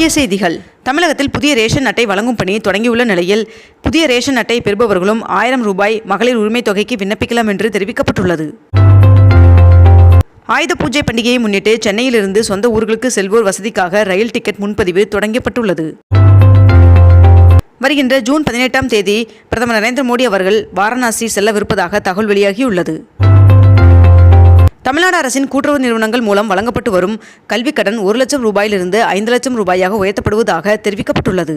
முக்கிய செய்திகள். தமிழகத்தில் புதிய ரேஷன் அட்டை வழங்கும் பணி தொடங்கியுள்ள நிலையில் புதிய ரேஷன் அட்டை பெறுபவர்களும் ஆயிரம் ரூபாய் மகளிர் உரிமை தொகைக்கு விண்ணப்பிக்கலாம் என்று தெரிவிக்கப்பட்டுள்ளது. ஆயுத பூஜை பண்டிகையை முன்னிட்டு சென்னையிலிருந்து சொந்த ஊர்களுக்கு செல்வோர் வசதிக்காக ரயில் டிக்கெட் முன்பதிவு தொடங்கப்பட்டுள்ளது. வருகின்ற ஜூன் பதினெட்டாம் தேதி பிரதமர் நரேந்திர மோடி அவர்கள் வாரணாசி செல்லவிருப்பதாக தகவல் வெளியாகியுள்ளது. தமிழ்நாடு அரசின் கூட்டுறவு நிறுவனங்கள் மூலம் வழங்கப்பட்டு வரும் கல்விக் கடன் ஒரு லட்சம் ரூபாயிலிருந்து ஐந்து லட்சம் ரூபாயாக உயர்த்தப்படுவதாக தெரிவிக்கப்பட்டுள்ளது.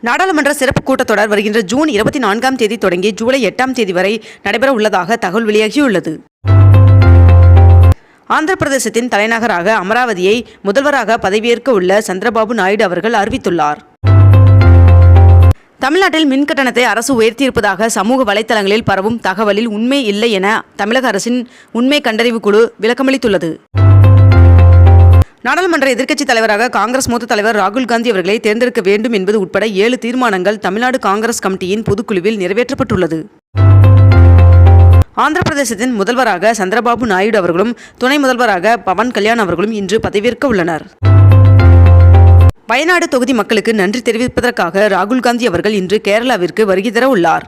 நாடாளுமன்ற சிறப்பு கூட்டத்தொடர் வருகின்ற ஜூன் இருபத்தி நான்காம் தேதி தொடங்கி ஜூலை எட்டாம் தேதி வரை நடைபெற உள்ளதாக தகவல் வெளியாகியுள்ளது. ஆந்திர பிரதேசத்தின் தலைநகராக அமராவதியை முதல்வராக பதவியேற்க உள்ள சந்திரபாபு நாயுடு அவர்கள் அறிவித்துள்ளார். தமிழ்நாட்டில் மின் கட்டணத்தை அரசு உயர்த்தியிருப்பதாக சமூக வலைதளங்களில் பரவும் தகவலில் உண்மை இல்லை என தமிழக அரசின் உண்மை கண்டறிவு குழு விளக்கமளித்துள்ளது. நாடாளுமன்ற எதிர்க்கட்சித் தலைவராக காங்கிரஸ் மூத்த தலைவர் ராகுல் காந்தி அவர்களை தேர்ந்தெடுக்க வேண்டும் என்பது உட்பட ஏழு தீர்மானங்கள் தமிழ்நாடு காங்கிரஸ் கமிட்டியின் பொதுக்குழுவில் நிறைவேற்றப்பட்டுள்ளது. ஆந்திர பிரதேசத்தின் முதல்வராக சந்திரபாபு நாயுடு அவர்களும் துணை முதல்வராக பவன் கல்யாண் அவர்களும் இன்று பதவியேற்க உள்ளனர். வயநாடு தொகுதி மக்களுக்கு நன்றி தெரிவிப்பதற்காக ராகுல் காந்தி அவர்கள் இன்று கேரளாவிற்கு வருகை தர உள்ளார்.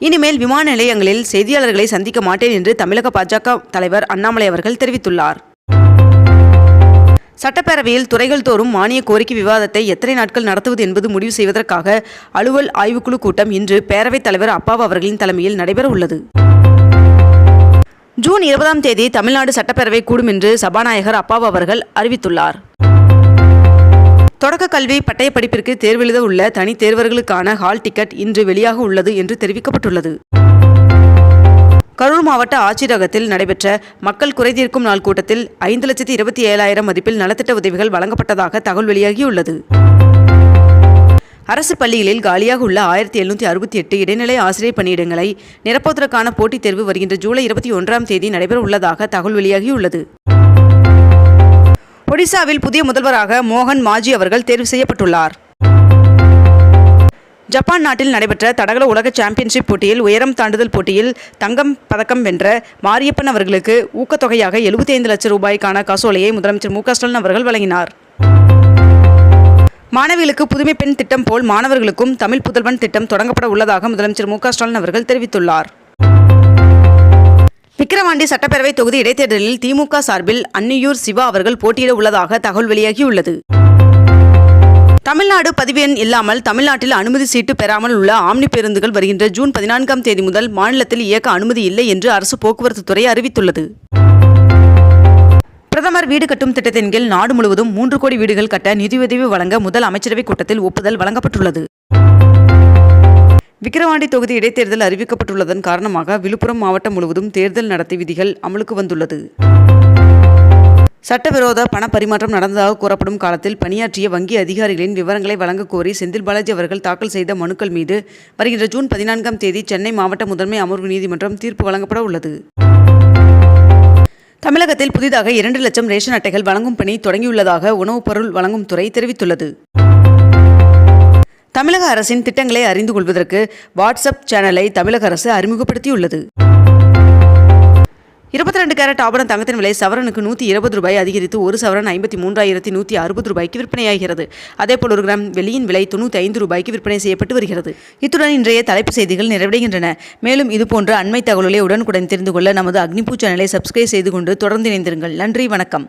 இனிமேல் விமான நிலையங்களில் செய்தியாளர்களை சந்திக்க மாட்டேன் என்று தமிழக பாஜக தலைவர் அண்ணாமலை அவர்கள் தெரிவித்துள்ளார். சட்டப்பேரவையில் துறைகள் தோறும் மானிய கோரிக்கை விவாதத்தை எத்தனை நாட்கள் நடத்துவது என்பது முடிவு செய்வதற்காக அலுவல் ஆய்வுக்குழு கூட்டம் இன்று பேரவைத் தலைவர் அப்பாவு அவர்களின் தலைமையில் நடைபெற உள்ளது. ஜூன் இருபதாம் தேதி தமிழ்நாடு சட்டப்பேரவை கூடும் என்று சபாநாயகர் அப்பாவு அவர்கள் அறிவித்துள்ளார். தொடக்க கல்வி பட்டய படிப்பிற்கு தேர்வெழுத உள்ள தனி தேர்வர்களுக்கான ஹால் டிக்கெட் இன்று வெளியாக உள்ளது என்று தெரிவிக்கப்பட்டுள்ளது. கரூர் மாவட்ட ஆட்சியரகத்தில் நடைபெற்ற மக்கள் குறைதீர்க்கும் நாள் கூட்டத்தில் ஐந்து லட்சத்தி இருபத்தி ஏழாயிரம் மதிப்பில் நலத்திட்ட உதவிகள் வழங்கப்பட்டதாக தகவல் வெளியாகியுள்ளது. அரசு பள்ளிகளில் காலியாக உள்ள ஆயிரத்தி எழுநூற்றி அறுபத்தி எட்டு இடைநிலை ஆசிரியர் பணியிடங்களை நிரப்புவதற்கான போட்டித் தேர்வு வருகின்ற ஜூலை இருபத்தி ஒன்றாம் தேதி நடைபெற உள்ளதாக தகவல் வெளியாகியுள்ளது. ஒடிசாவில் புதிய முதல்வராக மோகன் மாஜி அவர்கள் தேர்வு செய்யப்பட்டுள்ளார். ஜப்பான் நாட்டில் நடைபெற்ற தடகள உலக சாம்பியன்ஷிப் போட்டியில் உயரம் தாண்டுதல் போட்டியில் தங்கம் பதக்கம் வென்ற மாரியப்பன் அவர்களுக்கு ஊக்கத்தொகையாக எழுபத்தி ஐந்து லட்சம் ரூபாய்க்கான காசோலையை முதலமைச்சர் மு ஸ்டாலின் அவர்கள் வழங்கினார். மாணவிகளுக்கு புதுமை பெண் திட்டம் போல் மாணவர்களுக்கும் தமிழ் புதல்வன் திட்டம் தொடங்கப்பட உள்ளதாக முதலமைச்சர் மு ஸ்டாலின் அவர்கள் தெரிவித்துள்ளார். விக்கிரவாண்டி சட்டப்பேரவை தொகுதி இடைத்தேர்தலில் திமுக சார்பில் அன்னியூர் சிவா அவர்கள் போட்டியிட உள்ளதாக தகவல் வெளியாகியுள்ளது. தமிழ்நாடு பதிவு எண் இல்லாமல் தமிழ்நாட்டில் அனுமதி சீட்டு பெறாமல் உள்ள ஆம்னி பேருந்துகள் வருகின்ற ஜூன் பதினான்காம் தேதி முதல் மாநிலத்தில் இயக்க அனுமதி இல்லை என்று அரசு போக்குவரத்து துறை அறிவித்துள்ளது. பிரதமர் வீடு கட்டும் திட்டத்தின் கீழ் நாடு முழுவதும் மூன்று கோடி வீடுகள் கட்ட நிதியுதவி வழங்க முதல் அமைச்சரவைக் கூட்டத்தில் ஒப்புதல் வழங்கப்பட்டுள்ளது. விக்கிரவாண்டி தொகுதி இடைத்தேர்தல் அறிவிக்கப்பட்டுள்ளதன் காரணமாக விழுப்புரம் மாவட்டம் முழுவதும் தேர்தல் நடத்தை விதிகள் அமலுக்கு வந்துள்ளது. சட்டவிரோத பண பரிமாற்றம் நடந்ததாக கூறப்படும் காலத்தில் பணியாற்றிய வங்கி அதிகாரிகளின் விவரங்களை வழங்க கோரி செந்தில் பாலாஜி அவர்கள் தாக்கல் செய்த மனுக்கள் மீது வருகின்ற ஜூன் பதினான்காம் தேதி சென்னை மாவட்ட முதன்மை அமர்வு நீதிமன்றம் தீர்ப்பு வழங்கப்பட உள்ளது. தமிழகத்தில் புதிதாக இரண்டு லட்சம் ரேஷன் அட்டைகள் வழங்கும் பணி தொடங்கியுள்ளதாக உணவுப் பொருள் வழங்கும் துறை தெரிவித்துள்ளது. தமிழக அரசின் திட்டங்களை அறிந்து கொள்வதற்கு வாட்ஸ்அப் சேனலை தமிழக அரசு அறிமுகப்படுத்தியுள்ளது. இருபத்தி ரெண்டு கேரட் ஆபரண தங்கத்தின் விலை சவரனுக்கு நூற்றி இருபது ரூபாய் அதிகரித்து ஒரு சவரன் ஐம்பத்தி மூன்றாயிரத்தி நூற்றி அறுபது ரூபாய்க்கு விற்பனையாகிறது. அதேபோல் ஒரு கிராம் வெளியின் விலை தொண்ணூற்றி ஐந்து ரூபாய்க்கு விற்பனை செய்யப்பட்டு வருகிறது. இத்துடன் இன்றைய தலைப்பு செய்திகள் நிறைவடைகின்றன. மேலும் இதுபோன்ற அண்மை தகவல்களை உடனுக்குடன் தெரிந்து கொள்ள நமது அக்னிபூ சேனலை சப்ஸ்கிரைப் செய்து கொண்டு தொடர்ந்து இணைந்திருங்கள். நன்றி வணக்கம்.